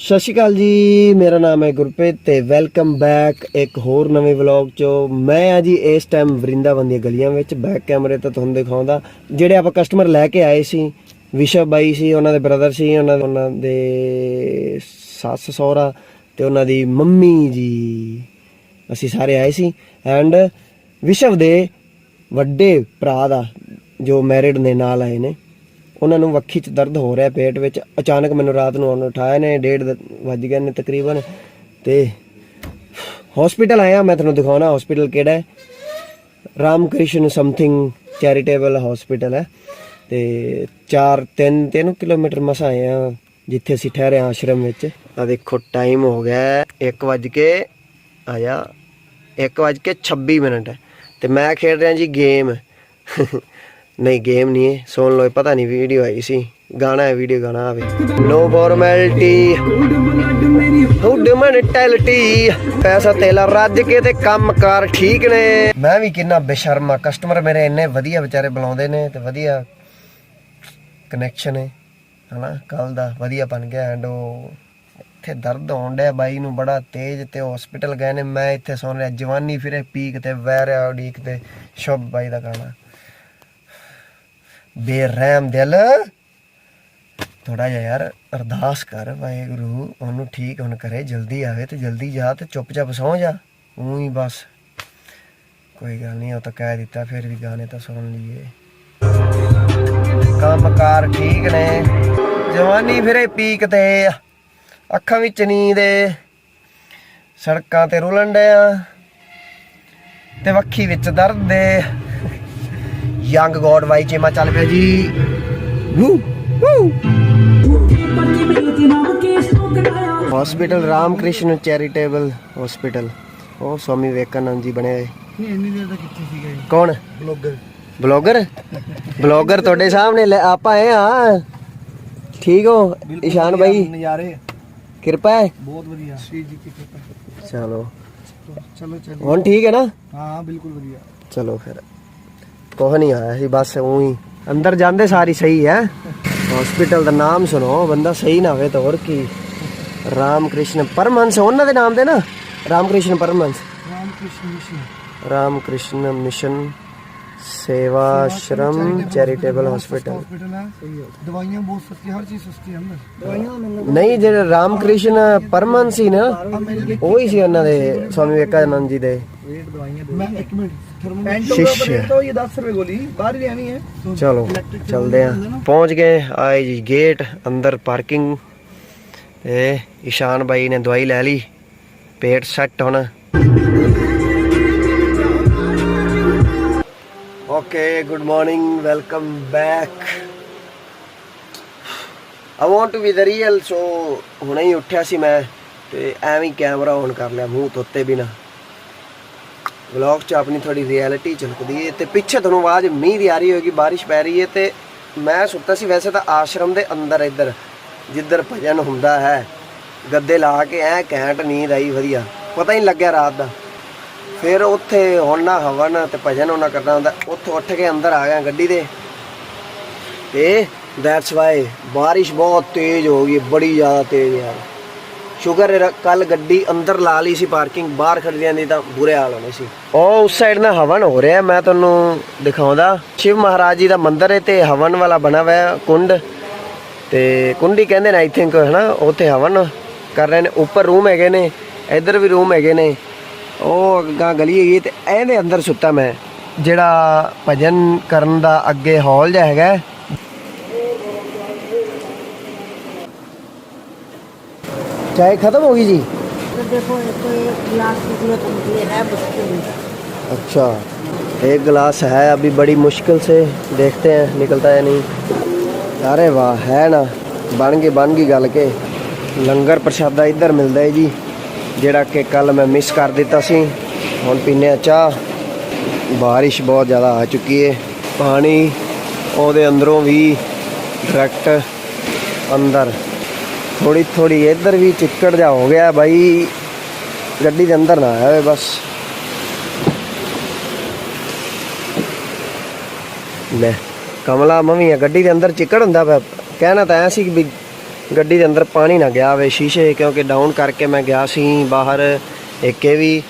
ਸਤਿ ਸ਼੍ਰੀ ਅਕਾਲ ਜੀ, ਮੇਰਾ ਨਾਮ ਹੈ ਗੁਰਪ੍ਰੀਤ ਤੇ ਵੈਲਕਮ ਬੈਕ ਇੱਕ ਹੋਰ ਨਵੇਂ ਵਲੌਗ ਚੋਂ। ਮੈਂ ਆ ਜੀ ਇਸ ਟਾਈਮ ਵਰਿੰਦਾਵਨ ਦੀਆਂ ਗਲੀਆਂ ਵਿੱਚ ਬੈਕ ਕੈਮਰੇ ਤੋਂ ਤੁਹਾਨੂੰ ਦਿਖਾਉਂਦਾ, ਜਿਹੜੇ ਆਪਾਂ ਕਸਟਮਰ ਲੈ ਕੇ ਆਏ ਸੀ, ਵਿਸ਼ਵ ਬਾਈ ਸੀ, ਉਹਨਾਂ ਦੇ ਬ੍ਰਦਰ ਸੀ, ਉਹਨਾਂ ਉਹਨਾਂ ਦੇ ਸੱਸ, ਸਹੁਰਾ ਤੇ ਉਹਨਾਂ ਦੀ ਮੰਮੀ ਜੀ। ਅਸੀਂ ਸਾਰੇ ਆਏ ਸੀ ਐਂਡ ਵਿਸ਼ਵ ਦੇ ਵੱਡੇ ਭਰਾ ਦਾ ਜੋ ਮੈਰਿਡ ਨੇ ਨਾਲ ਆਏ ਨੇ। ਉਹਨਾਂ ਨੂੰ ਵੱਖੀ 'ਚ ਦਰਦ ਹੋ ਰਿਹਾ ਪੇਟ ਵਿੱਚ। ਅਚਾਨਕ ਮੈਨੂੰ ਰਾਤ ਨੂੰ ਉਹਨੂੰ ਉਠਾਇਆ ਨੇ, ਡੇਢ ਵੱਜ ਗਏ ਨੇ ਤਕਰੀਬਨ। ਤੇ ਹਸਪੀਟਲ ਆਇਆ, ਮੈਂ ਤੁਹਾਨੂੰ ਦਿਖਾਉਣਾ ਹਸਪੀਟਲ ਕਿਹੜਾ ਹੈ। Ram Krishna something charitable hospital ਹੈ। ਤੇ 4 3 3 ਕਿਲੋਮੀਟਰ ਮਸਾਂ ਆਏ ਆ, ਜਿੱਥੇ ਅਸੀਂ ਠਹਿਰੇ ਆਸ਼ਰਮ ਵਿੱਚ। ਆ ਦੇਖੋ ਟਾਈਮ ਹੋ ਗਿਆ 1 ਵਜ ਕੇ ਆਇਆ 1 ਵਜ ਕੇ 26 ਮਿੰਟ ਹੈ। ਤੇ ਮੈਂ ਖੇਡ ਰਿਹਾ ਜੀ ਗੇਮ ਨਹੀਂ ਗੇਮ ਨਹੀਂ ਹੈ ਸੁਣ ਲਓ ਪਤਾ ਨਹੀਂ ਵੀਡੀਓ ਆਈ ਸੀ। ਗਾਣਾ ਹੈ ਵੀਡੀਓ ਗਾਣਾ ਆਵੇ ਨੋ ਫਾਰਮੈਲਿਟੀ ਹੁੱਡ ਮੈਂਟੈਲਿਟੀ ਪੈਸਾ ਤੇਲਾ ਰੱਜ ਕੇ ਤੇ ਕੰਮਕਾਰ ਠੀਕ ਨੇ। ਮੈਂ ਵੀ ਕਿੰਨਾ ਬੇਸ਼ਰਮਾ। ਕਸਟਮਰ ਮੇਰੇ ਇੰਨੇ ਵਧੀਆ ਵਿਚਾਰੇ ਬੁਲਾਉਂਦੇ ਨੇ ਤੇ ਵਧੀਆ ਕਨੈਕਸ਼ਨ ਹੈ ਹਨਾ? ਕੱਲ ਦਾ ਵਧੀਆ ਬਣ ਗਿਆ ਐਂਡ ਉਹ ਇੱਥੇ ਦਰਦ ਹੋਣ ਡਿਆ। ਬਾਈ ਨੂੰ ਬੜਾ ਤੇਜ਼ ਤੇ ਹਸਪੀਟਲ ਗਏ ਨੇ। ਮੈਂ ਇੱਥੇ ਸੁਣ ਰਿਹਾ, ਜਵਾਨੀ ਫਿਰੇ ਪੀਕ ਤੇ ਵੈਰਿਆ ਉਡੀਕ ਤੇ ਸ਼ੁਭ ਬਾਈ ਦਾ ਗਾਣਾ। ਬੇਰਹਿਮ ਦਿਲ। ਥੋੜਾ ਜਿਹਾ ਯਾਰ ਅਰਦਾਸ ਕਰ ਵਾਹਿਗੁਰੂ, ਉਹਨੂੰ ਠੀਕ ਹੁਣ ਕਰੇ, ਜਲਦੀ ਆਵੇ ਤੇ ਜਲਦੀ ਜਾ ਤੇ ਚੁੱਪਚਾਪ ਸੌਂ ਜਾ। ਊਂ ਬਸ। ਕੋਈ ਗੱਲ ਨਹੀਂ, ਉਹ ਤਾਂ ਕਹਿ ਦਿੱਤਾ, ਫਿਰ ਵੀ ਗਾਣੇ ਤਾਂ ਸੁਣ ਲਈਏ। ਕੰਮਕਾਰ ਠੀਕ ਨੇ। ਜਵਾਨੀ ਫਿਰੇ ਪੀਕ ਤੇ, ਅੱਖਾਂ ਵਿੱਚ ਨੀਂਦ ਏ। ਸੜਕਾਂ ਤੇ ਰੁਲਣ ਡਿਆ। ਤੇ ਵੱਖੀ ਵਿੱਚ ਦਰਦ ਦੇ ਯੰਗ ਗੋਡ ਵਾਈ ਚੇਮਾ ਚੱਲ ਪਿਆ ਜੀ। ਵੂ ਵੂ। ਹਸਪੀਟਲ ਰਾਮਕ੍ਰਿਸ਼ਨ ਚੈਰੀਟੇਬਲ ਹਸਪੀਟਲ ਉਹ ਸਵਾਮੀ ਵਿਵੇਕਾਨੰਦ ਜੀ ਬਣੇ ਹੋਏ। ਇੰਨੀ ਦੇਰ ਤੱਕ ਕਿੱਥੇ ਸੀਗਾ ਜੀ ਕੌਣ? ਬਲੌਗਰ। ਬਲੌਗਰ? ਬਲੌਗਰ ਤੁਹਾਡੇ ਸਾਹਮਣੇ ਲੈ- ਆਪਾਂ ਆਏ ਆ। ਠੀਕ ਹੋ ਇਸ਼ਾਨ ਭਾਈ ਨਜ਼ਾਰੇ। ਕਿਰਪਾ ਹੈ? ਬਹੁਤ ਵਧੀਆ। ਸ਼੍ਰੀ ਜੀ ਕੀ ਕਿਰਪਾ ਚਲੋ। ਚਲੋ ਚਲੋ। ਹੁਣ ਠੀਕ ਹੈ ਨਾ? ਹਾਂ ਬਿਲਕੁਲ ਵਧੀਆ। ਚਲੋ ਫਿਰ। ਕੁਛ ਨਹੀਂ ਆਇਆ ਸੀ ਬਸ ਉਹੀ। ਅੰਦਰ ਜਾਂਦੇ ਸਾਰੀ ਸਹੀ ਹੈ। ਹਸਪੀਟਲ ਦਾ ਨਾਮ ਸੁਣੋ ਬੰਦਾ ਸਹੀ ਨਾ ਹੋਵੇ ਤਾਂ ਹੋਰ ਕੀ। ਰਾਮ ਕ੍ਰਿਸ਼ਨ ਪਰਮਹੰਸ ਉਹਨਾਂ ਦੇ ਨਾਮ ਦੇ ਨਾ? Ram Krishna Paramhans. Ram Krishna mission. Ram Krishna mission Seva Ashram charitable hospital hospital ਹੈ। ਦਵਾਈਆਂ ਬਹੁਤ ਸਸਤੀ ਹਰ ਚੀਜ਼ ਸਸਤੀ ਹੈ ਅੰਦਰ। ਨਹੀਂ ਜਿਹੜੇ ਰਾਮ ਕ੍ਰਿਸ਼ਨ ਪਰਮਹੰਸ ਸੀ ਨਾ ਉਹ ਹੀ ਸੀ ਉਹਨਾਂ ਦੇ ਸਵਾਮੀ ਵਿਵੇਕਾਨੰਦ ਜੀ ਦੇ। ਵੇਟ ਦਵਾਈਆਂ ਮੈਂ ਇੱਕ ਮਿੰਟ। शिष्य तो ये 10 रुपए गोली बाहर ही रहनी है ਚਲੋ ਚਲਦੇ ਆ ਪਹੁੰਚ ਗਏ ਆਏ ਜੀ ਗੇਟ ਅੰਦਰ ਪਾਰਕਿੰਗ ਤੇ ਇਸ਼ਾਨ ਬਾਈ ਨੇ ਦਵਾਈ ਲੈ ਲਈ ਪੇਟ ਸੈੱਟ ਹੁਣ okay good morning welcome back I want to be the real so ਹੁਣੇ ਹੀ ਉੱਠਿਆ ਸੀ ਮੈਂ ਤੇ ਐਵੇਂ ਹੀ ਕੈਮਰਾ ਔਨ ਕਰ ਲਿਆ ਮੂੰਹ ਧੋਤੇ ਬਿਨਾ ਵਲੌਗ 'ਚ ਆਪਣੀ ਥੋੜੀ ਰਿਐਲਿਟੀ ਝਲਕਦੀ ਹੈ ਤੇ ਪਿੱਛੇ ਤੁਹਾਨੂੰ ਆਵਾਜ਼ ਮੀਂਹ ਦੀ ਆ ਰਹੀ ਹੋਏਗੀ, ਬਾਰਿਸ਼ ਪੈ ਰਹੀ ਹੈ ਤੇ ਮੈਂ ਸੁੱਤਾ ਸੀ ਵੈਸੇ ਤਾਂ ਆਸ਼ਰਮ ਦੇ ਅੰਦਰ ਇੱਧਰ, ਜਿੱਧਰ ਭਜਨ ਹੁੰਦਾ ਹੈ। ਗੱਦੇ ਲਾ ਕੇ ਐ ਘੈਂਟ ਨੀਂਦ ਆਈ, ਵਧੀਆ। ਪਤਾ ਹੀ ਨਹੀਂ ਲੱਗਿਆ ਰਾਤ ਦਾ। ਫਿਰ ਉੱਥੇ ਹੁਣ ਨਾ ਹਵਨ ਤੇ ਭਜਨ ਉਹਨਾਂ ਕਰਨਾ ਹੁੰਦਾ, ਉੱਥੋਂ ਉੱਠ ਕੇ ਅੰਦਰ ਆ ਗਿਆ ਗੱਡੀ ਦੇ। ਤੇ ਦੈਟਸ ਵਾਈ ਬਾਰਿਸ਼ ਬਹੁਤ ਤੇਜ਼ ਹੋ ਗਈ, ਬੜੀ ਜ਼ਿਆਦਾ ਤੇਜ਼ ਯਾਰ ਸ਼ੁਕਰ ਹੈ ਕੱਲ ਗੱਡੀ ਅੰਦਰ ਲਾ ਲਈ ਸੀ ਪਾਰਕਿੰਗ ਬਾਹਰ ਖੜੀ ਜਾਂਦੀ ਤਾਂ ਬੁਰੇ ਹਾਲ ਹੋਣੇ ਸੀ। ਉਹ ਉਸ ਸਾਈਡ ਨਾਲ ਹਵਨ ਹੋ ਰਿਹਾ, ਮੈਂ ਤੁਹਾਨੂੰ ਦਿਖਾਉਂਦਾ। ਸ਼ਿਵ ਮਹਾਰਾਜ ਜੀ ਦਾ ਮੰਦਿਰ ਹੈ ਤੇ ਹਵਨ ਵਾਲਾ ਬਣਾ ਹੋਇਆ ਕੁੰਡ। ਤੇ ਕੁੰਡੀ ਕਹਿੰਦੇ ਨੇ ਆਈ ਥਿੰਕ ਹਨਾ, ਉੱਥੇ ਹਵਨ ਕਰ ਰਹੇ ਨੇ। ਉੱਪਰ ਰੂਮ ਹੈਗੇ ਨੇ, ਇੱਧਰ ਵੀ ਰੂਮ ਹੈਗੇ ਨੇ। ਉਹ ਅੱਗਾ ਗਲੀ ਹੈਗੀ ਤੇ ਇਹਦੇ ਅੰਦਰ ਸੁੱਤਾ ਮੈਂ। ਜਿਹੜਾ ਭਜਨ ਕਰਨ ਦਾ ਅੱਗੇ ਹਾਲ ਜਿਹਾ ਹੈਗਾ अच्छा ਖਤਮ ਹੋ ਗਈ ਜੀ? ਅੱਛਾ। देखो ਗਲਾਸ ਹੈ एक ਬੜੀ किलो ਸੇ है मुश्किल अच्छा ਹੈ ਨਹੀਂ। है ਵਾਹ ਹੈ ਨਾ। ਬਣ ਗਈ ਬਣ ਗਈ ਗੱਲ ਕੇ। ਲੰਗਰ ਪ੍ਰਸ਼ਾਦਾ ਇੱਧਰ ਮਿਲਦਾ ਹੈ ਜੀ ਜਿਹੜਾ ਕਿ ਕੱਲ ਮੈਂ ਮਿਸ ਕਰ ਦਿੱਤਾ ਸੀ। ਹੁਣ ਪੀਨੇ ਆ ਚਾਹ। ਬਾਰਿਸ਼ ਬਹੁਤ ਜ਼ਿਆਦਾ ਆ ਚੁੱਕੀ ਹੈ ਪਾਣੀ ਉਹਦੇ ਅੰਦਰੋਂ ਵੀ ਡਾਇਰੈਕਟ ਅੰਦਰ। ਥੋੜੀ ਥੋੜੀ ਇੱਧਰ ਵੀ ਚਿੱਕੜ ਜਾ ਹੋ ਗਿਆ ਬਾਈ। ਗੱਡੀ ਦੇ ਅੰਦਰ ਨਾ ਆਇਆ ਹੋਵੇ ਬਸ। ਲੈ, ਕਮਲਾ ਮੰਮੀ ਆ, ਗੱਡੀ ਦੇ ਅੰਦਰ ਚਿੱਕੜ ਹੁੰਦਾ ਪਿਆ। ਕਹਿਣਾ ਤਾਂ ਐ ਸੀ ਕਿ ਵੀ ਗੱਡੀ ਦੇ ਅੰਦਰ ਪਾਣੀ ਨਾ ਗਿਆ ਹੋਵੇ ਸ਼ੀਸ਼ੇ, ਕਿਉਂਕਿ ਡਾਊਨ ਕਰਕੇ ਮੈਂ ਗਿਆ ਸੀ ਬਾਹਰ, ਇੱਕ ਇਹ ਵੀ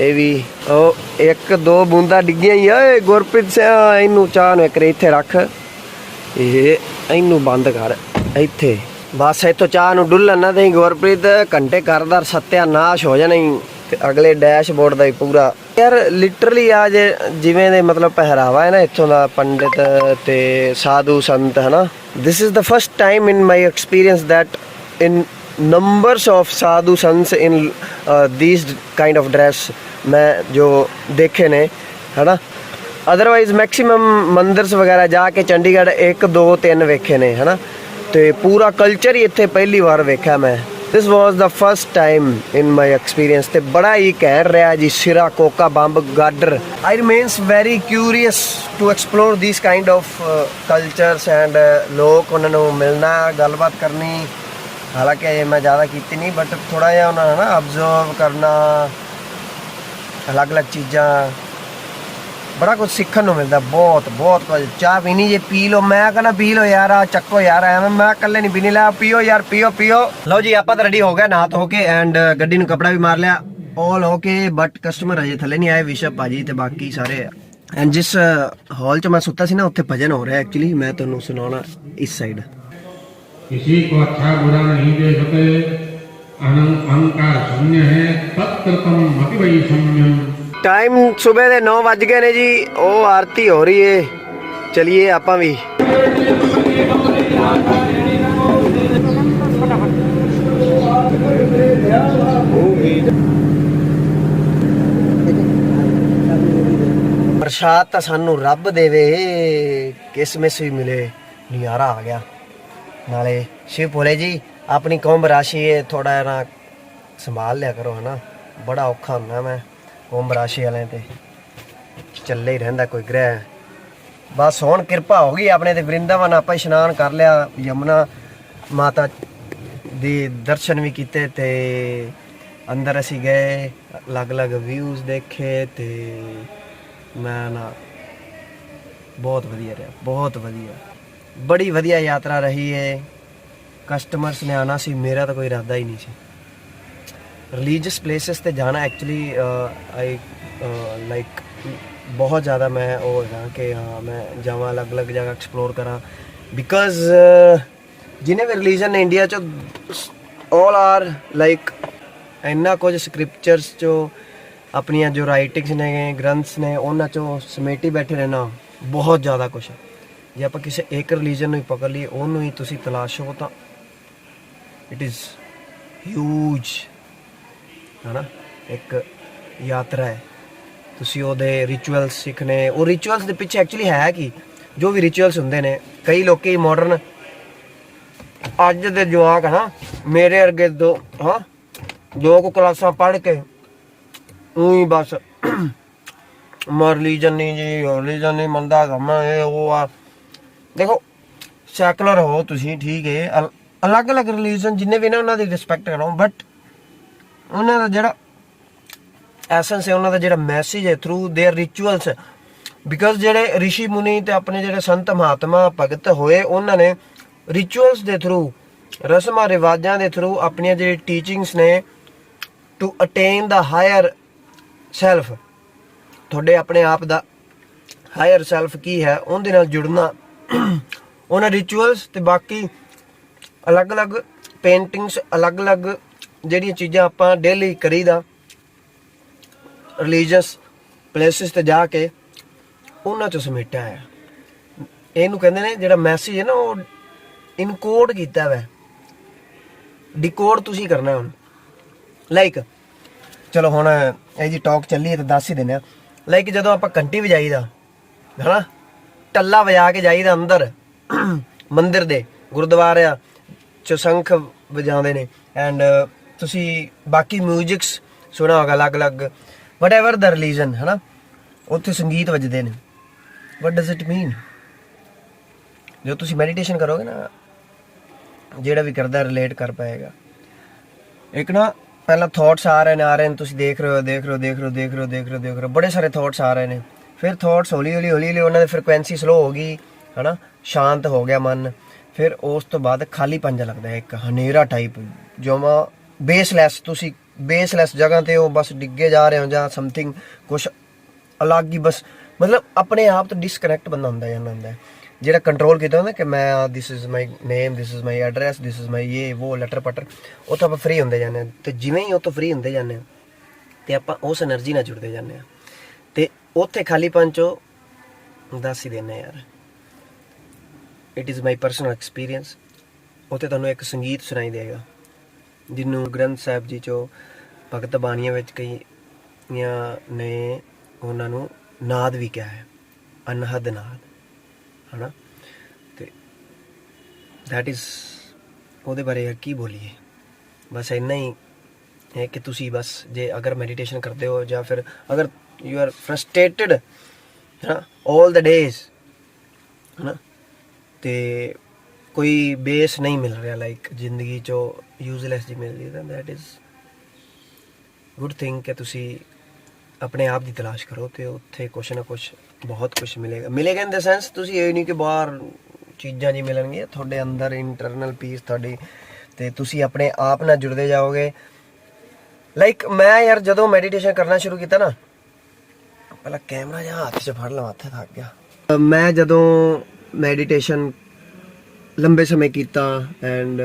ਇਹ ਵੀ, ਉਹ ਇੱਕ, ਦੋ ਬੂੰਦਾ ਡਿੱਗੀਆਂ ਹੀ ਆ ਓਏ ਗੁਰਪ੍ਰੀਤ ਸਿੰਘ ਇਹਨੂੰ ਚਾਹ ਨੂੰ ਇੱਕ ਇੱਥੇ ਰੱਖ। ਇਹ, ਇਹਨੂੰ ਬੰਦ ਕਰ, ਇੱਥੇ। ਬਸ ਇੱਥੋਂ ਚਾਹ ਨੂੰ ਡੁੱਲਣ ਨਾ ਦੇਈ ਗੁਰਪ੍ਰੀਤ ਘੰਟੇ ਕਰਦਾ ਸਤਿਆਨਾਸ਼ ਹੋ ਜਾਣਾ ਈ ਤੇ ਅਗਲੇ ਡੈਸ਼ਬੋਰਡ ਦਾ ਹੀ ਪੂਰਾ। ਯਾਰ ਲਿਟਰਲੀ ਆ ਜੇ ਜਿਵੇਂ ਦੇ ਮਤਲਬ ਪਹਿਰਾਵਾ ਹੈ ਨਾ ਇੱਥੋਂ ਦਾ ਪੰਡਿਤ ਤੇ ਸਾਧੂ ਸੰਤ ਹੈ ਨਾ this is the first time in my experience that in numbers of sadhu sants in uh, these kind of ਮੈਂ ਜੋ ਦੇਖੇ ਨੇ ਹੈ ਨਾ ਅਦਰਵਾਈਜ਼ ਮੈਕਸਿਮਮ ਮੰਦਰਸ ਵਗੈਰਾ ਜਾ ਕੇ ਚੰਡੀਗੜ੍ਹ 1 2 3 ਵੇਖੇ ਨੇ ਹੈ ਨਾ ਤੇ ਪੂਰਾ ਕਲਚਰ ਹੀ ਇੱਥੇ ਪਹਿਲੀ ਵਾਰ ਵੇਖਿਆ ਮੈਂ। This was the first time in my experience ਤੇ ਬੜਾ ਹੀ ਕਹਿ ਰਿਹਾ ਜੀ, ਸਿਰਾ, ਕੋਕਾ, ਬੰਬ, ਗਾਡਰ। I remains very curious to explore these kind of cultures and ਲੋਕ ਉਹਨਾਂ ਨੂੰ ਮਿਲਣਾ, ਗੱਲਬਾਤ ਕਰਨੀ। ਹਾਲਾਂਕਿ ਇਹ ਮੈਂ ਜ਼ਿਆਦਾ ਕੀਤੀ ਨਹੀਂ ਬਟ ਥੋੜਾ ਜਿਹਾ ਉਹਨਾਂ ਨੂੰ ਨਾ ਅਬਜ਼ਰਵ ਕਰਨਾ, ਅਲੱਗ-ਅਲੱਗ ਚੀਜ਼ਾਂ ਬੜਾ ਕੁਝ ਸਿੱਖਣ ਨੂੰ ਮਿਲਦਾ ਬਹੁਤ ਬਹੁਤ ਕੁਝ ਚਾਹ ਪੀਣੀ ਜੇ ਪੀ ਲਓ ਮੈਂ ਕਹਿੰਦਾ ਪੀ ਲਓ ਯਾਰ ਆ ਚੱਕੋ ਯਾਰ ਐਵੇਂ ਮੈਂ ਇਕੱਲੇ ਨਹੀਂ ਪੀਣੀ ਲੈ ਪੀਓ ਯਾਰ ਪੀਓ ਪੀਓ ਲਓ ਜੀ ਆਪਾਂ ਤਾਂ ਰੈਡੀ ਹੋ ਗਏ ਨਹਾ ਧੋ ਕੇ ਐਂਡ ਗੱਡੀ ਨੂੰ ਕਪੜਾ ਵੀ ਮਾਰ ਲਿਆ ਆਲ ਓਕੇ ਬਟ ਕਸਟਮਰ ਅਜੇ ਥੱਲੇ ਨਹੀਂ ਆਏ ਵਿਸ਼ਵ ਭਾਜੀ ਤੇ ਬਾਕੀ ਸਾਰੇ ਐਂਡ ਜਿਸ ਹਾਲ 'ਚ ਮੈਂ ਸੁੱਤਾ ਸੀ ਨਾ ਉੱਥੇ ਭਜਨ ਹੋ ਰਿਹਾ ਐਕਚੁਅਲੀ ਮੈਂ ਤੁਹਾਨੂੰ ਸੁਣਾਉਣਾ ਇਸ ਸਾਈਡ किसी को अच्छा बुरा नहीं दे सके अनंत अहंकार शून्य है तत्कृतम मति वैषम्यम ਟਾਈਮ ਸਵੇਰ ਦੇ 9 ਵੱਜ ਗਏ ਨੇ ਜੀ, ਉਹ ਆਰਤੀ ਹੋ ਰਹੀ ਏ। ਚਲਿਏ ਆਪਾਂ ਵੀ। ਪ੍ਰਸ਼ਾਦ ਤਾਂ ਸਾਨੂੰ ਰੱਬ ਦੇਵੇ, ਕਿਸਮਿਸ ਵੀ ਮਿਲੇ ਨਿਆਰਾ ਆ ਗਿਆ। ਨਾਲੇ ਸ਼ਿਵ ਭੋਲੇ ਜੀ, ਆਪਣੀ ਕੁੰਭ ਰਾਸ਼ੀ ਹੈ ਥੋੜਾ ਨਾ ਸੰਭਾਲ ਲਿਆ ਕਰੋ ਹਨਾ। ਬੜਾ ਔਖਾ ਹੁੰਦਾ ਮੈਂ। ਕੁੰਭ ਰਾਸ਼ੀ ਵਾਲਿਆਂ ਤੇ। ਚੱਲੇ ਹੀ ਰਹਿੰਦਾ ਕੋਈ ਗ੍ਰਹਿ। ਬਸ ਹੁਣ ਕਿਰਪਾ ਹੋ ਗਈ ਆਪਣੇ ਤੇ ਵਰਿੰਦਾਵਨ ਆਪਾਂ ਇਸ਼ਨਾਨ ਕਰ ਲਿਆ, ਯਮੁਨਾ ਮਾਤਾ ਦੇ ਦਰਸ਼ਨ ਵੀ ਕੀਤੇ ਤੇ ਅੰਦਰ ਅਸੀਂ ਗਏ, ਅਲੱਗ-ਅਲੱਗ ਵਿਊਜ਼ ਦੇਖੇ ਤੇ ਮੈਂ ਨਾ ਬਹੁਤ ਵਧੀਆ ਰਿਹਾ, ਬਹੁਤ ਵਧੀਆ। ਬੜੀ ਵਧੀਆ ਯਾਤਰਾ ਰਹੀ ਹੈ ਕਸਟਮਰਸ ਨੇ ਆਣਾ ਸੀ, ਮੇਰਾ ਤਾਂ ਕੋਈ ਇਰਾਦਾ ਹੀ ਨਹੀਂ ਸੀ। ਰਿਲੀਜੀਅਸ ਪਲੇਸਸ ਤੇ ਜਾਣਾ ਐਕਚੁਅਲੀ ਆਈ ਲਾਈਕ ਬਹੁਤ ਜ਼ਿਆਦਾ ਮੈਂ ਉਹ ਹੈਗਾ ਕਿ ਹਾਂ ਮੈਂ ਜਾਵਾਂ, ਅਲੱਗ-ਅਲੱਗ ਜਗ੍ਹਾ ਐਕਸਪਲੋਰ ਕਰਾਂ। ਬਿਕਾਜ਼ ਜਿਨੇ ਵੀ ਰਿਲੀਜਨ ਨੇ ਇੰਡੀਆ ਚ ਆਲ ਆਰ ਲਾਈਕ ਇੰਨਾ ਕੁਝ ਸਕ੍ਰਿਪਚਰਸ ਚੋਂ, ਆਪਣੀਆਂ ਜੋ ਰਾਈਟਿੰਗਸ ਨੇ ਗ੍ਰੰਥਸ ਨੇ, ਉਹਨਾਂ ਚੋਂ ਸਮੇਟੀ ਬੈਠੇ ਰਹਿਣਾ ਬਹੁਤ ਜ਼ਿਆਦਾ ਕੁਝ ਹੈ। ਜੇ ਆਪਾਂ ਕਿਸੇ ਇੱਕ ਰਿਲੀਜਨ ਨੂੰ ਹੀ ਪਕੜ ਲਈਏ, ਉਹਨੂੰ ਹੀ ਤੁਸੀਂ ਤਲਾਸ਼ੋ ਤਾਂ ਇਟ ਇਜ਼ ਹਿਊਜ ਹਨਾ? ਇੱਕ ਯਾਤਰਾ ਹੈ। ਤੁਸੀਂ ਉਹਦੇ ਰਿਚੁਅਲਸ ਸਿੱਖਣੇ, ਉਹ ਰਿਚੁਅਲਸ ਦੇ ਪਿੱਛੇ ਐਕਚੁਅਲੀ ਹੈ ਕੀ? ਜੋ ਵੀ ਰਿਚੁਅਲਸ ਹੁੰਦੇ ਨੇ, ਕਈ ਲੋਕੀ ਮਾਡਰਨ ਅੱਜ ਦੇ ਜਵਾਕ, ਹਨਾ, ਮੇਰੇ ਅਰਗੇ ਦੋ ਹਾਂ ਦੋ ਕੁ ਕਲਾਸਾਂ ਪੜ੍ਹ ਕੇ ਉਹੀ ਬਸ ਮਰ ਰਿਲੀਜਨ ਨਹੀਂ ਜੀ ਰਿਲੀਜਨ ਨਹੀਂ ਮੰਨਦਾ ਕੰਮ ਇਹ, ਉਹ ਆ। ਦੇਖੋ ਸੈਕੂਲਰ ਹੋ ਤੁਸੀਂ, ਠੀਕ ਹੈ। ਅਲੱਗ-ਅਲੱਗ ਰਿਲੀਜਨ ਜਿੰਨੇ ਵੀ ਨੇ, ਉਹਨਾਂ ਦੀ ਰਿਸਪੈਕਟ ਕਰੋ ਬਟ ਉਹਨਾਂ ਦਾ ਜਿਹੜਾ ਐਸੈਂਸ ਹੈ ਉਹਨਾਂ ਦਾ ਜਿਹੜਾ ਮੈਸੇਜ ਹੈ ਥਰੂ देयर ਰਿਚੁਅਲਸ ਬਿਕਾਜ਼ ਜਿਹੜੇ ઋષਿ ਮੁਨੀ ਤੇ ਆਪਣੇ ਜਿਹੜੇ ਸੰਤ ਮਹਾਤਮਾ ਭਗਤ ਹੋਏ ਉਹਨਾਂ ਨੇ ਰਿਚੁਅਲਸ ਦੇ ਥਰੂ ਰਸਮਾਂ ਰਿਵਾਜਾਂ ਦੇ ਥਰੂ ਆਪਣੀਆਂ ਜਿਹੜੀ ਟੀਚਿੰਗਸ ਨੇ to attain the higher self ਤੁਹਾਡੇ ਆਪਣੇ ਆਪ ਦਾ ਹਾਇਰ ਸੈਲਫ ਕੀ ਹੈ ਉਹਦੇ ਨਾਲ ਜੁੜਨਾ ਉਹਨਾਂ ਰਿਚੁਅਲਸ ਤੇ ਬਾਕੀ ਅਲੱਗ-ਅਲੱਗ ਪੇਂਟਿੰਗਸ ਅਲੱਗ-ਅਲੱਗ ਜਿਹੜੀਆਂ ਚੀਜ਼ਾਂ ਆਪਾਂ ਡੇਲੀ ਕਰੀਦਾ ਰਿਲੀਜੀਅਸ ਪਲੇਸਿਸ ਤੇ ਜਾ ਕੇ, ਉਹਨਾਂ ਚ ਸਮੇਟਿਆ ਹੈ ਇਹਨੂੰ ਕਹਿੰਦੇ ਨੇ ਜਿਹੜਾ ਮੈਸੇਜ ਹੈ ਨਾ, ਉਹ ਇਨਕੋਡ ਕੀਤਾ ਹੋਇਆ। ਡਿਕੋਡ ਤੁਸੀਂ ਕਰਨਾ ਹੁਣ। ਲਾਈਕ ਚਲੋ ਹੁਣ ਇਹ ਜੀ ਟਾਕ ਚੱਲੀ ਹੈ ਤਾਂ ਦੱਸ ਹੀ ਦਿੰਦੇ ਆ ਲਾਈਕ ਜਦੋਂ ਆਪਾਂ ਘੰਟੀ ਵਜਾਈਦਾ, ਹਨਾ? ਟੱਲਾ ਵਜਾ ਕੇ ਜਾਈਦਾ ਅੰਦਰ, ਮੰਦਿਰ ਦੇ ਗੁਰਦੁਆਰਿਆਂ ਚ ਸ਼ੰਖ ਵਜਾਉਂਦੇ ਨੇ। ਐਂਡ ਤੁਸੀਂ ਬਾਕੀ ਮਿਊਜ਼ਿਕਸ ਸੁਣਾ ਹੋਗਾ ਅਲੱਗ-ਅਲੱਗ ਵਟ ਵਟਐਵਰ ਦਾ ਰਿਲੀਜਨ ਹਨਾ? ਉੱਥੇ ਸੰਗੀਤ ਵੱਜਦੇ ਨੇ। ਵਟ ਡਸ ਇਟ ਮੀਨ ਜੋ ਤੁਸੀਂ ਮੈਡੀਟੇਸ਼ਨ ਕਰੋਗੇ ਨਾ, ਜਿਹੜਾ ਵੀ ਕਰਦਾ ਰਿਲੇਟ ਕਰ ਪਾਏਗਾ। ਇੱਕ ਨਾ, ਪਹਿਲਾਂ ਥਾਟਸ ਆ ਰਹੇ ਨੇ, ਆ ਰਹੇ ਨੇ, ਤੁਸੀਂ ਦੇਖ ਰਹੇ ਹੋ, ਦੇਖ ਰਹੇ ਹੋ, ਦੇਖ ਰਹੇ ਹੋ, ਦੇਖ ਰਹੇ ਹੋ, ਦੇਖ ਰਹੇ ਹੋ, ਦੇਖ ਰਹੇ ਹੋ। ਬੜੇ ਸਾਰੇ ਥਾਟਸ ਆ ਰਹੇ ਨੇ। ਫਿਰ ਥਾਟਸ ਹੌਲੀ ਹੌਲੀ ਹੌਲੀ ਹੌਲੀ ਉਹਨਾਂ ਦੀ ਫ੍ਰੀਕੁਐਂਸੀ ਸਲੋ ਹੋ ਗਈ, ਹਨਾ? ਸ਼ਾਂਤ ਹੋ ਗਿਆ ਮਨ। ਫਿਰ ਉਸ ਤੋਂ ਬਾਅਦ ਖਾਲੀ ਪੰਜਾ ਲੱਗਦਾ ਇੱਕ, ਹਨੇਰਾ ਟਾਈਪ ਜਮਾ ਬੇਸਲੈਸ ਤੁਸੀਂ ਬੇਸਲੈਸ ਜਗ੍ਹਾ ਤੇ ਉਹ ਬਸ ਡਿੱਗੇ ਜਾ ਰਹੇ ਹੋ ਜਾਂ ਸਮਥਿੰਗ ਕੁਝ ਅਲੱਗ ਹੀ ਬਸ, ਮਤਲਬ ਆਪਣੇ ਆਪ ਤੋਂ ਡਿਸਕਨੈਕਟ ਬੰਦਾ ਹੁੰਦਾ ਜਾਂਦਾ ਹੁੰਦਾ। ਜਿਹੜਾ ਕੰਟਰੋਲ ਕੀਤਾ ਹੁੰਦਾ ਕਿ ਮੈਂ this is my name this is my address this is my ਇਹ ਉਹ ਲੈਟਰ ਪਟਰ ਉਹ ਤਾਂ ਆਪਾਂ ਫ੍ਰੀ ਹੁੰਦੇ ਜਾਂਦੇ ਤੇ ਜਿਵੇਂ ਹੀ ਉਹ ਤੋਂ ਫ੍ਰੀ ਹੁੰਦੇ ਜਾਂਦੇ ਤੇ ਆਪਾਂ ਉਸ એનર્ਜੀ ਨਾਲ ਜੁੜਦੇ ਜਾਂਦੇ ਆ ਤੇ ਉੱਥੇ ਖਾਲੀ ਚੋ ਦੱਸ ਹੀ ਦਿੰਨੇ ਯਾਰ। It is my personal experience ਉੱਥੇ ਤੁਹਾਨੂੰ ਇੱਕ ਸੰਗੀਤ ਸੁਣਾਈ ਦੇਗਾ। ਜਿਹਨੂੰ ਗ੍ਰੰਥ ਸਾਹਿਬ ਜੀ ਚੋਂ ਭਗਤ ਬਾਣੀਆਂ ਵਿੱਚ ਕਈਆਂ ਨੇ ਉਹਨਾਂ ਨੂੰ ਨਾਦ ਵੀ ਕਿਹਾ ਹੈ, ਅਨਹਦ ਨਾਦ, ਹਨਾ? ਤੇ that ਇਜ਼ ਉਹਦੇ ਬਾਰੇ ਕੀ ਬੋਲੀਏ? ਬਸ ਇੰਨਾ ਹੀ ਹੈ ਕਿ ਤੁਸੀਂ ਬਸ ਜੇ ਅਗਰ ਮੈਡੀਟੇਸ਼ਨ ਕਰਦੇ ਹੋ ਜਾਂ ਫਿਰ ਅਗਰ ਯੂ ਆਰ ਫਰਸਟ੍ਰੇਟਡ ਹੈ 올 ਦ ਡੇਜ਼ ਹਨਾ? ਤੇ ਕੋਈ ਬੇਸ ਨਹੀਂ ਮਿਲ ਰਿਹਾ ਲਾਈਕ ਜ਼ਿੰਦਗੀ ਚੋਂ ਯੂਜ਼ਲੈਸ ਜੀ ਮਿਲ ਰਹੀ ਤਾਂ ਦੈਟ ਇਜ਼ ਗੁੱਡ ਥਿੰਗ ਕਿ ਤੁਸੀਂ ਆਪਣੇ ਆਪ ਦੀ ਤਲਾਸ਼ ਕਰੋ ਤੇ ਉੱਥੇ ਕੁਛ ਨਾ ਕੁਛ ਬਹੁਤ ਕੁਛ ਮਿਲੇਗਾ। ਮਿਲੇਗਾ ਇਨ ਦ ਸੈਂਸ ਤੁਸੀਂ ਇਹ ਨਹੀਂ ਕਿ ਬਾਹਰ ਚੀਜ਼ਾਂ ਜੀ ਮਿਲਣਗੀਆਂ, ਤੁਹਾਡੇ ਅੰਦਰ ਇੰਟਰਨਲ ਪੀਸ ਤੁਹਾਡੀ ਤੇ ਤੁਸੀਂ ਆਪਣੇ ਆਪ ਨਾਲ ਜੁੜਦੇ ਜਾਓਗੇ। ਲਾਈਕ ਮੈਂ ਯਾਰ ਜਦੋਂ ਮੈਡੀਟੇਸ਼ਨ ਕਰਨਾ ਸ਼ੁਰੂ ਕੀਤਾ ਨਾ, ਪਹਿਲਾਂ ਕੈਮਰਾ ਜਾਂ ਹੱਥ 'ਚ ਫੜ ਲਵਾਂ ਹੱਥ ਥੱਕ ਗਿਆ। ਮੈਂ ਜਦੋਂ ਮੈਡੀਟੇਸ਼ਨ ਲੰਬੇ ਸਮੇਂ ਕੀਤਾ ਐਂਡ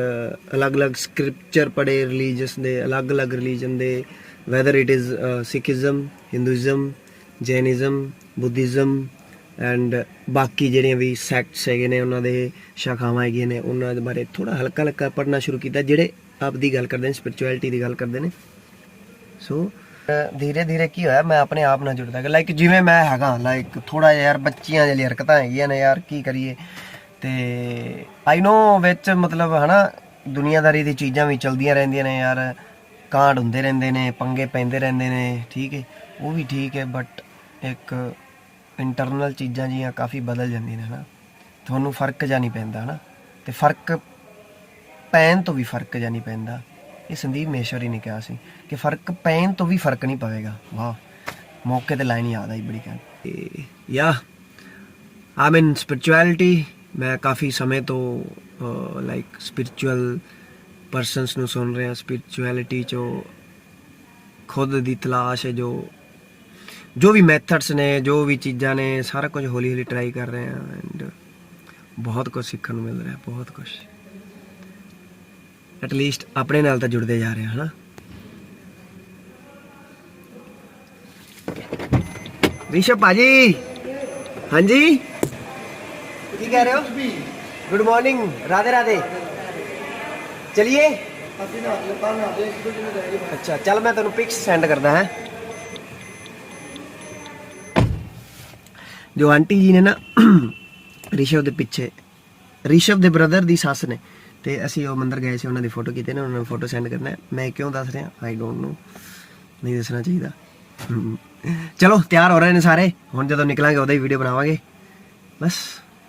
ਅਲੱਗ-ਅਲੱਗ ਸਕ੍ਰਿਪਚਰ ਪੜੇ ਰਿਲੀਜੀਅਸ ਦੇ, ਅਲੱਗ-ਅਲੱਗ ਰਿਲੀਜਨ ਦੇ whether it is Sikhism Hinduism Jainism Buddhism and ਬਾਕੀ ਜਿਹੜੀਆਂ ਵੀ ਸੈਕਟਸ ਹੈਗੇ ਨੇ, ਉਹਨਾਂ ਦੇ ਸ਼ਾਖਾਵਾਂ ਹੈਗੀਆਂ ਨੇ, ਉਹਨਾਂ ਦੇ ਬਾਰੇ ਥੋੜਾ ਹਲਕਾ ਹਲਕਾ ਪੜਨਾ ਸ਼ੁਰੂ ਕੀਤਾ, ਜਿਹੜੇ ਆਪ ਦੀ ਗੱਲ ਕਰਦੇ ਨੇ ਸਪਿਰਚੁਅਲਿਟੀ ਦੀ ਗੱਲ ਕਰਦੇ ਨੇ। ਸੋ ਧੀਰੇ ਧੀਰੇ ਕੀ ਹੋਇਆ, ਮੈਂ ਆਪਣੇ ਆਪ ਨਾਲ ਜੁੜਦਾ ਲਾਈਕ ਜਿਵੇਂ ਮੈਂ ਹੈਗਾ ਲਾਈਕ ਥੋੜਾ ਯਾਰ ਬੱਚੀਆਂ ਜਿਹੀ ਹਰਕਤਾਂ ਹੈਗੀਆਂ ਨੇ ਯਾਰ, ਕੀ ਕਰੀਏ? ਤੇ ਆਈ ਨੋ ਵਿੱਚ ਮਤਲਬ ਹਨਾ, ਦੁਨੀਆਦਾਰੀ ਦੀ ਚੀਜ਼ਾਂ ਵੀ ਚਲਦੀਆਂ ਰਹਿੰਦੀਆਂ ਨੇ ਯਾਰ। ਕਾਂਡ ਹੁੰਦੇ ਰਹਿੰਦੇ ਨੇ, ਪੰਗੇ ਪੈਂਦੇ ਰਹਿੰਦੇ ਨੇ, ਠੀਕ ਹੈ ਉਹ ਵੀ ਠੀਕ ਹੈ ਬਟ ਇੱਕ ਇੰਟਰਨਲ ਚੀਜ਼ਾਂ ਜੀਆਂ ਕਾਫੀ ਬਦਲ ਜਾਂਦੀਆਂ ਨੇ ਹਨਾ। ਤੁਹਾਨੂੰ ਫ਼ਰਕ ਜਾਂ ਨਹੀਂ ਪੈਂਦਾ ਹਨਾ। ਤੇ ਫ਼ਰਕ ਪੈਣ ਤੋਂ ਵੀ ਫ਼ਰਕ ਜਾਂ ਨਹੀਂ ਪੈਂਦਾ। ਇਹ ਸੰਦੀਪ ਮੇਸ਼ਵਰੀ ਨੇ ਕਿਹਾ ਸੀ ਕਿ ਫ਼ਰਕ ਪੈਣ ਤੋਂ ਵੀ ਫ਼ਰਕ ਨਹੀਂ ਪਵੇਗਾ। ਵਾਹ, ਮੌਕੇ ਤੇ ਲਾਈਨ ਯਾਦ ਆਈ ਬੜੀ ਕਹਿ ਯਾ ਆਮ ਇਨ ਸਪਿਰਚੁਅਲਿਟੀ ਮੈਂ ਕਾਫੀ ਸਮੇਂ ਤੋਂ ਲਾਈਕ ਸਪਿਰਚੁਅਲ ਪਰਸਨਸ ਨੂੰ ਸੁਣ ਰਿਹਾ ਸਪਿਰਚੁਅਲਿਟੀ ਚੋਂ ਖੁਦ ਦੀ ਤਲਾਸ਼ ਹੈ ਜੋ ਜੋ ਵੀ ਮੈਥਡਸ ਨੇ, ਜੋ ਵੀ ਚੀਜ਼ਾਂ ਨੇ, ਸਾਰਾ ਕੁਝ ਹੌਲੀ ਹੌਲੀ ਟਰਾਈ ਕਰ ਰਹੇ ਹਾਂ ਐਂਡ ਬਹੁਤ ਕੁਝ ਸਿੱਖਣ ਨੂੰ ਮਿਲ ਰਿਹਾ, ਬਹੁਤ ਕੁਝ ਐਟ ਲੀਸਟ ਆਪਣੇ ਨਾਲ ਤਾਂ ਜੁੜਦੇ ਜਾ ਰਹੇ ਹਾਂ, ਹਨਾ? ਰਿਸ਼ਭ ਭਾਜੀ! ਹਾਂਜੀ? ਕੀ ਕਹਿ ਰਹੇ ਹੋ? Good morning Radhe Radhe. ਚਲਿਏ? ਅਸੀਂ ਨਾ ਲੱਤਾਂ ਨਾ ਦੇ ਇੱਕ ਦੂਜੇ ਨੂੰ ਜੋ ਆਂਟੀ ਜੀ ਨੇ ਨਾ ਰਿਸ਼ਵ ਦੇ ਪਿੱਛੇ, ਰਿਸ਼ਵ ਦੇ ਬ੍ਰਦਰ ਦੀ ਸੱਸ ਨੇ, ਤੇ ਅਸੀਂ ਉਹ ਮੰਦਰ ਗਏ ਸੀ, ਉਹਨਾਂ ਦੀ ਫੋਟੋ ਕੀਤੇ ਨੇ, ਉਹਨਾਂ ਨੂੰ ਫੋਟੋ ਸੈਂਡ ਕਰਨਾ ਮੈਂ ਕਿਉਂ ਦੱਸ ਰਿਹਾ? ਆਈ ਡੋਨਟ ਨੋ ਨਹੀਂ ਦੱਸਣਾ ਚਾਹੀਦਾ। ਚਲੋ, ਤਿਆਰ ਹੋ ਰਹੇ ਨੇ ਸਾਰੇ। ਹੁਣ ਜਦੋਂ ਨਿਕਲਾਂਗੇ ਉਹਦਾ ਹੀ ਵੀਡੀਓ ਬਣਾਵਾਂਗੇ। ਬਸ।